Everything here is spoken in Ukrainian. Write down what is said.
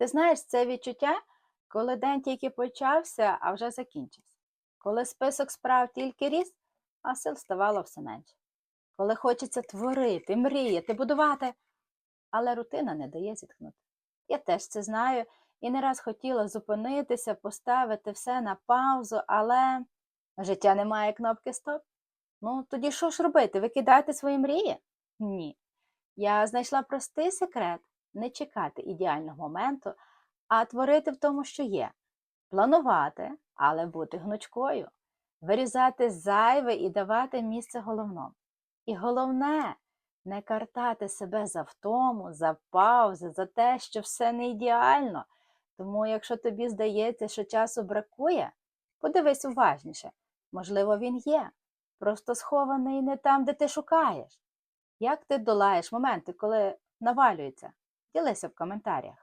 Ти знаєш, це відчуття, коли день тільки почався, а вже закінчився. Коли список справ тільки ріс, а сил ставало все менше. Коли хочеться творити, мріяти, будувати, але рутина не дає зітхнути. Я теж це знаю і не раз хотіла зупинитися, поставити все на паузу, але життя не має кнопки стоп. Ну, тоді що ж робити? Викидати свої мрії? Ні. Я знайшла простий секрет не чекати ідеального моменту, а творити в тому, що є. Планувати, але бути гнучкою, вирізати зайве і давати місце головному. І головне, не картати себе за втому, за паузи, за те, що все не ідеально. Тому, якщо тобі здається, що часу бракує, подивись уважніше. Можливо, він є, просто схований не там, де ти шукаєш. Як ти долаєш моменти, коли навалюється? Ділися в коментарях.